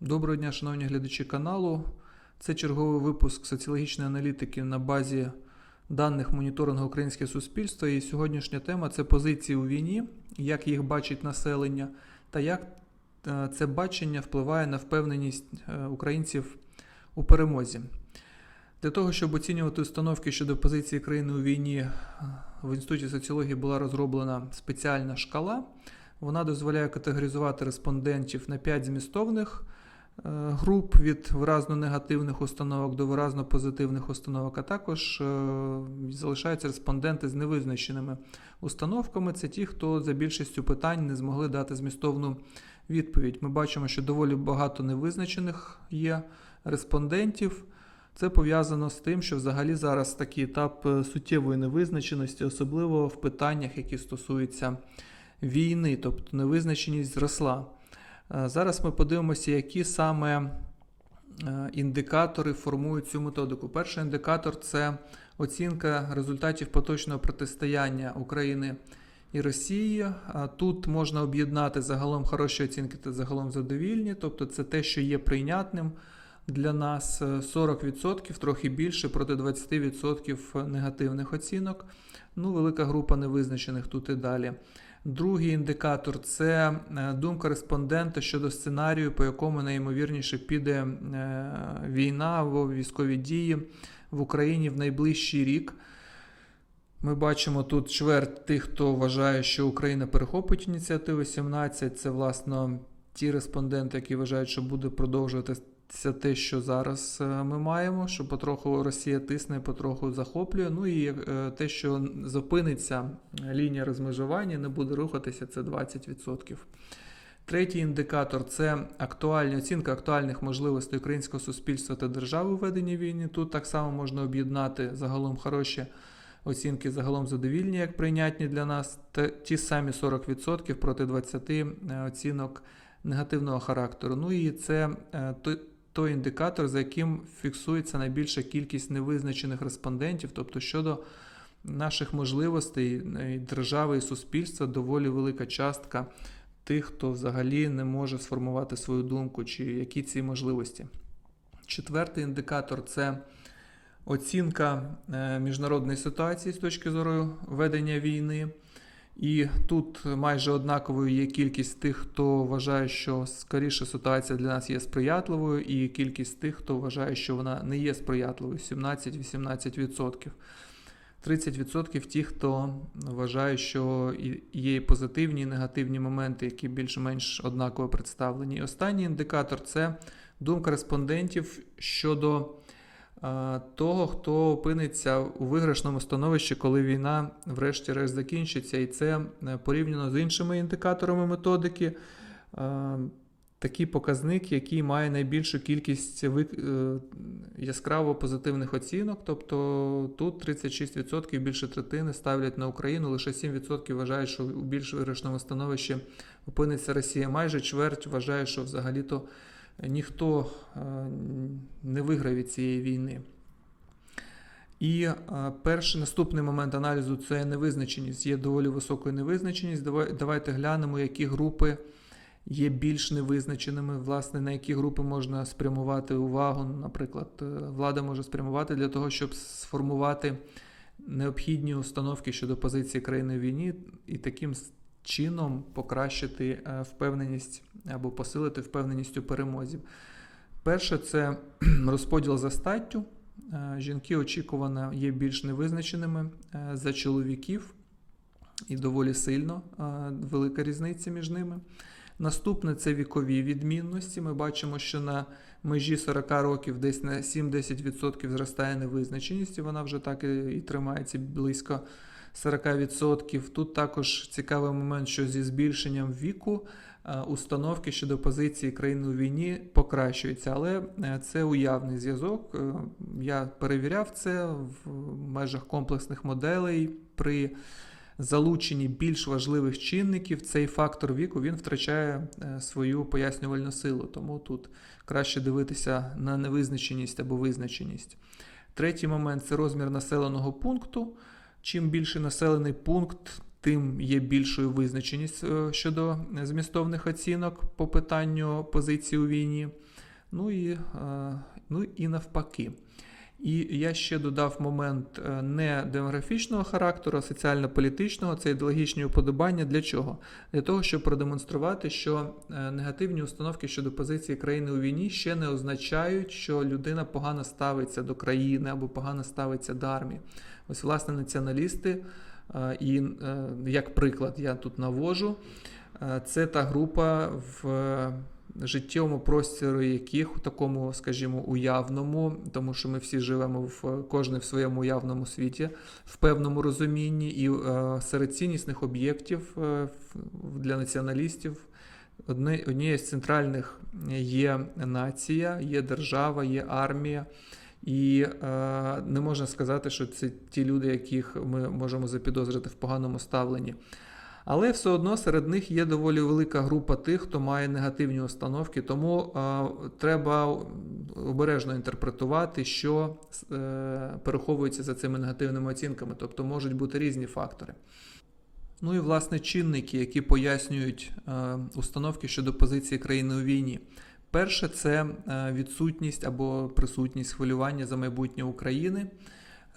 Доброго дня, шановні глядачі каналу. Це черговий випуск соціологічної аналітики на базі даних моніторингу Українське суспільство. І сьогоднішня тема це позиції у війні, як їх бачить населення, та як е, це бачення впливає на впевненість е, українців у перемозі. Для того, щоб оцінювати установки щодо позиції країни у війні, е, в Інституті соціології була розроблена спеціальна шкала. Вона дозволяє категоризувати респондентів на 5 змістовних груп від виразно негативних установок до виразно позитивних установок, а також е, залишаються респонденти з невизначеними установками. Це ті, хто за більшістю питань не змогли дати змістовну відповідь. Ми бачимо, що доволі багато невизначених є респондентів. Це пов'язано з тим, що взагалі зараз такий етап е, суттєвої невизначеності, особливо в питаннях, які стосуються війни, тобто невизначеність зросла. Е, Зараз ми подивимося, які саме е, індикатори формують цю методику. Перший індикатор це оцінка результатів поточного протистояння України і Росії. Тут можна об'єднати загалом хороші оцінки та загалом задовільні, тобто це те, що є прийнятним. Для нас Е, 40%, трохи більше проти 20% негативних оцінок. Ну, велика група невизначених тут і далі. Другий індикатор це е, думка респондента щодо сценарію, по якому найімовірніше піде е, війна або військові дії в Україні в найближчий рік. Ми бачимо тут чверть тих, хто вважає, що Україна перехопить ініціативи 17. Це, власне, ті респонденти, які вважають, що буде продовжуватися те, що зараз е, ми маємо, що потроху Росія тисне, потроху захоплює. Ну і е, те, що зупиниться лінія розмежування, не буде рухатися, це 20%. Третій індикатор це актуальні оцінка актуальних можливостей українського суспільства та держави у веденні війни. Тут так само можна об'єднати загалом хороші оцінки, загалом задовільні, як прийнятні для нас, та ті самі 40% проти 20% оцінок негативного характеру. Ну і це е, той, індикатор, за яким фіксується найбільша кількість невизначених респондентів, тобто щодо наших можливостей е, держави і суспільства доволі велика частка тих, хто взагалі не може сформувати свою думку, чи які ці можливості. Четвертий індикатор це оцінка е, міжнародної ситуації з точки зору ведення війни. І тут майже однаковою є кількість тих, хто вважає, що скоріше ситуація для нас є сприятливою, і кількість тих, хто вважає, що вона не є сприятливою 17-18%. 30% ті, хто вважає, що є позитивні, і негативні моменти, які більш-менш однаково представлені. І останній індикатор це думка респондентів щодо того, хто опиниться у виграшному становищі, коли війна, врешті-решт, закінчиться. І це е, порівняно з іншими індикаторами методики. а, Такий показник, який має найбільшу кількість е, яскраво позитивних оцінок, тобто тут 36% більше третини ставлять на Україну, лише 7% вважають, що у більш виграшному становищі опиниться Росія. Майже чверть вважає, що взагалі-то ніхто е, не виграє від цієї війни. І е, перший наступний момент аналізу це невизначеність. Є доволі високою невизначеність. Давай, давайте глянемо, які групи є більш невизначеними, власне, на які групи можна спрямувати увагу. Наприклад, е, влада може спрямувати для того, щоб сформувати необхідні установки щодо позиції країни в війні і таким чином покращити е, впевненість або посилити впевненість у перемозі. Перше, це розподіл за статтю. Е, Жінки очікувано є більш невизначеними е, за чоловіків, і доволі сильно велика різниця між ними. Наступне це вікові відмінності. Ми бачимо, що на межі 40 років десь на 7-10% зростає невизначеність, і вона вже так і тримається близько 40%. Тут також цікавий момент, що зі збільшенням віку е, установки щодо позиції країни у війні покращуються, але е, це уявний зв'язок. Е, Я перевіряв це в межах комплексних моделей при залученні більш важливих чинників, цей фактор віку він втрачає свою пояснювальну силу. Тому тут краще дивитися на невизначеність або визначеність. Третій момент це розмір населеного пункту. Чим більше населений пункт, тим є більшою визначеність е, щодо змістовних оцінок по питанню позиції у війні. Ну і, е, ну і навпаки. І я ще додав момент е, не демографічного характеру, а соціально-політичного, це ідеологічні уподобання. Для чого? Для того, щоб продемонструвати, що е, негативні установки щодо позиції країни у війні ще не означають, що людина погано ставиться до країни або погано ставиться до армії. Ось, власне, націоналісти, е, і як приклад, я тут навожу, це та група в життєвому просторі яких у такому, скажімо, уявному, тому що ми всі живемо в кожний в своєму уявному світі, в певному розумінні, і е, серед ціннісних об'єктів е, для націоналістів одне, однією з центральних є нація, є держава, є армія. І е, не можна сказати, що це ті люди, яких ми можемо запідозрити в поганому ставленні. Але все одно серед них є доволі велика група тих, хто має негативні установки, тому е, треба обережно інтерпретувати, що е, переховується за цими негативними оцінками, тобто можуть бути різні фактори. Ну і власне чинники, які пояснюють е, установки щодо позиції країни у війні. Перше, це е, відсутність або присутність хвилювання за майбутнє України.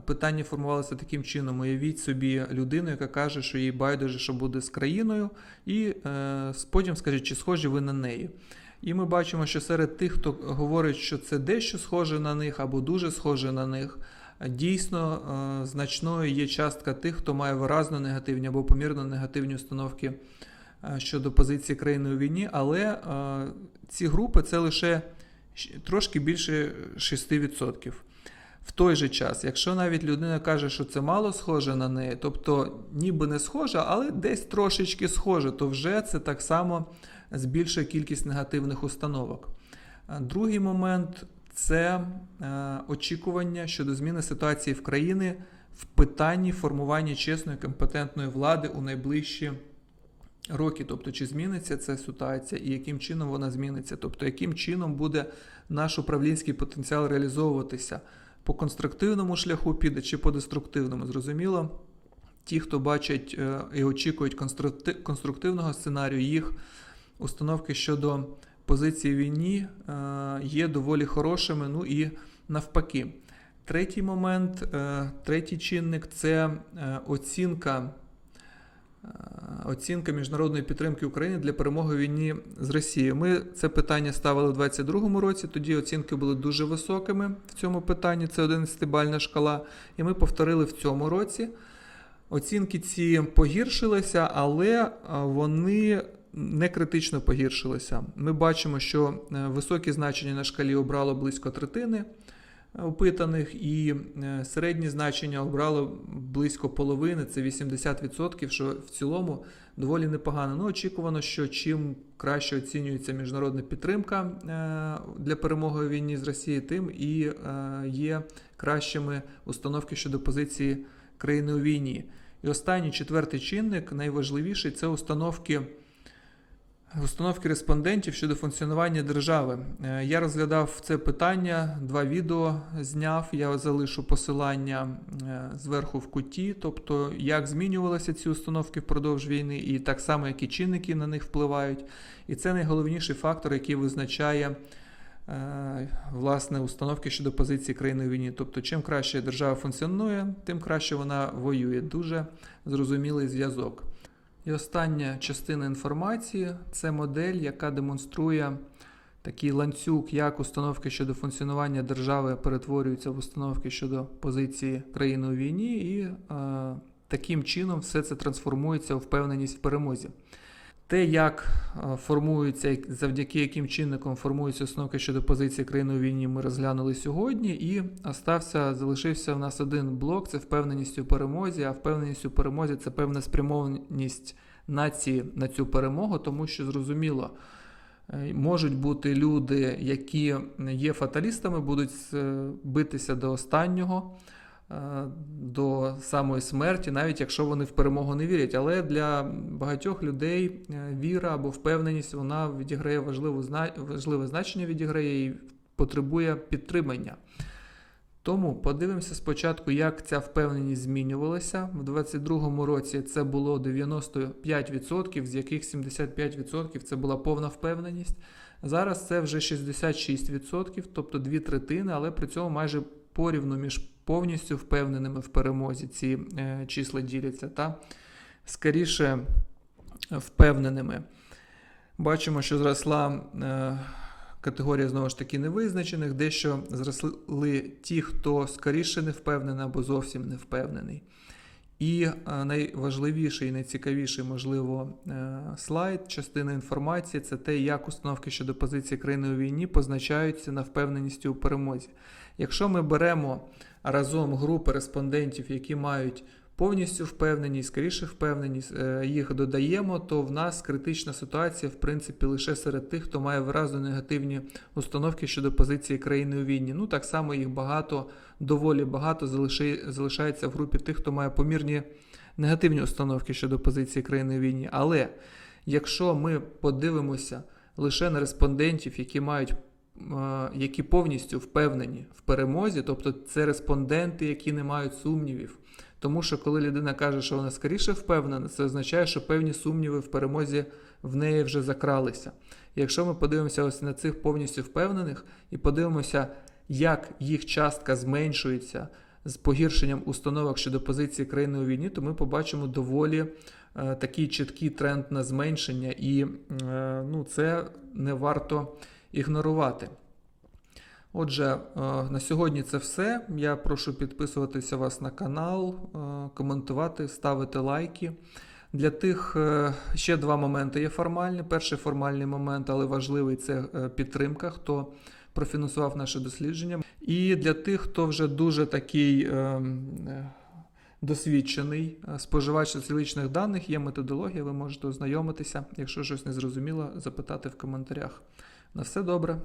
Питання формувалося таким чином: уявіть собі людину, яка каже, що їй байдуже, що буде з країною, і е, потім скаже, чи схожі ви на неї. І ми бачимо, що серед тих, хто говорить, що це дещо схоже на них або дуже схоже на них, дійсно е, значною є частка тих, хто має виразно негативні або помірно негативні установки е, щодо позиції країни у війні, але е, ці групи це лише трошки більше 6%. В той же час, якщо навіть людина каже, що це мало схоже на неї, тобто ніби не схоже, але десь трошечки схоже, то вже це так само збільшує кількість негативних установок. Другий момент це е, очікування щодо зміни ситуації в країні в питанні формування чесної компетентної влади у найближчі роки. Тобто, чи зміниться ця ситуація і яким чином вона зміниться, тобто, яким чином буде наш управлінський потенціал реалізовуватися по конструктивному шляху піде чи по деструктивному. Зрозуміло, ті, хто бачать е, і очікують конструктивного сценарію, їх установки щодо позиції війні е, є доволі хорошими. Ну і навпаки. Третій момент, е, третій чинник це оцінка оцінка міжнародної підтримки України для перемоги в війні з Росією. Ми це питання ставили у 2022 році. Тоді оцінки були дуже високими в цьому питанні. Це 11-бальна шкала. І ми повторили в цьому році. Оцінки ці погіршилися, але е, вони не критично погіршилися. Ми бачимо, що е, високі значення на шкалі обрало близько третини опитаних, і е, середні значення обрало близько половини, це 80%, що в цілому доволі непогано. Ну, очікувано, що чим краще оцінюється міжнародна підтримка е, для перемоги у війні з Росією, тим і е, є кращими установки щодо позиції країни у війні. І останній четвертий чинник, найважливіший це установки. Установки респондентів щодо функціонування держави. Е, я розглядав це питання, два відео зняв. Я залишу посилання е, зверху в куті, тобто як змінювалися ці установки впродовж війни, і так само, які чинники на них впливають. І це найголовніший фактор, який визначає е, власне установки щодо позиції країни у війні. Тобто, чим краще держава функціонує, тим краще вона воює. Дуже зрозумілий зв'язок. І остання частина інформації це модель, яка демонструє такий ланцюг, як установки щодо функціонування держави перетворюються в установки щодо позиції країни у війні, і е, таким чином все це трансформується у впевненість в перемозі. Те, як е, формуються, завдяки яким чинникам формуються установки щодо позиції країни у війні, ми розглянули сьогодні, і остався, залишився в нас один блок це впевненість у перемозі. А впевненість у перемозі це певна спрямованість нації на цю перемогу, тому що зрозуміло. Е, можуть бути люди, які є фаталістами, будуть е, битися до останнього. Е, до самої смерті, навіть якщо вони в перемогу не вірять. Але для багатьох людей е, віра або впевненість вона відіграє важливу, важливе значення відіграє і потребує підтримання. Тому подивимося спочатку, як ця впевненість змінювалася. В 2022 році це було 95%, з яких 75% це була повна впевненість. Зараз це вже 66%, тобто дві третини, але при цьому майже порівну між повністю впевненими в перемозі ці е, числа діляться, та скоріше впевненими. Бачимо, що зросла е, категорія знову ж таки невизначених, дещо зросли ті, хто скоріше не впевнений або зовсім не впевнений. І е, найважливіший і найцікавіший, можливо, е, слайд, частина інформації це те, як установки щодо позиції країни у війні позначаються на впевненість у перемозі. Якщо ми беремо разом групи респондентів, які мають повністю впевненість, скоріше впевненість, е, їх додаємо, то в нас критична ситуація, в принципі, лише серед тих, хто має виразно негативні установки щодо позиції країни у війні. Ну так само їх багато, доволі багато залишається в групі тих, хто має помірні негативні установки щодо позиції країни у війні. Але якщо ми подивимося лише на респондентів, які мають е, які повністю впевнені в перемозі, тобто це респонденти, які не мають сумнівів. Тому що коли людина каже, що вона скоріше впевнена, це означає, що певні сумніви в перемозі в неї вже закралися. Якщо ми подивимося ось на цих повністю впевнених і подивимося, як їх частка зменшується з погіршенням установок щодо позиції країни у війні, то ми побачимо доволі е, такий чіткий тренд на зменшення, і е, ну, це не варто ігнорувати. Отже, е, на сьогодні це все. Я прошу підписуватися вас на канал, е, коментувати, ставити лайки. Для тих е, ще два моменти є формальні. Перший формальний момент, але важливий це підтримка, хто профінансував наше дослідження. І для тих, хто вже дуже такий досвідчений споживач соціологічних даних, є методологія, ви можете ознайомитися. Якщо щось не зрозуміло, запитати в коментарях. На все добре.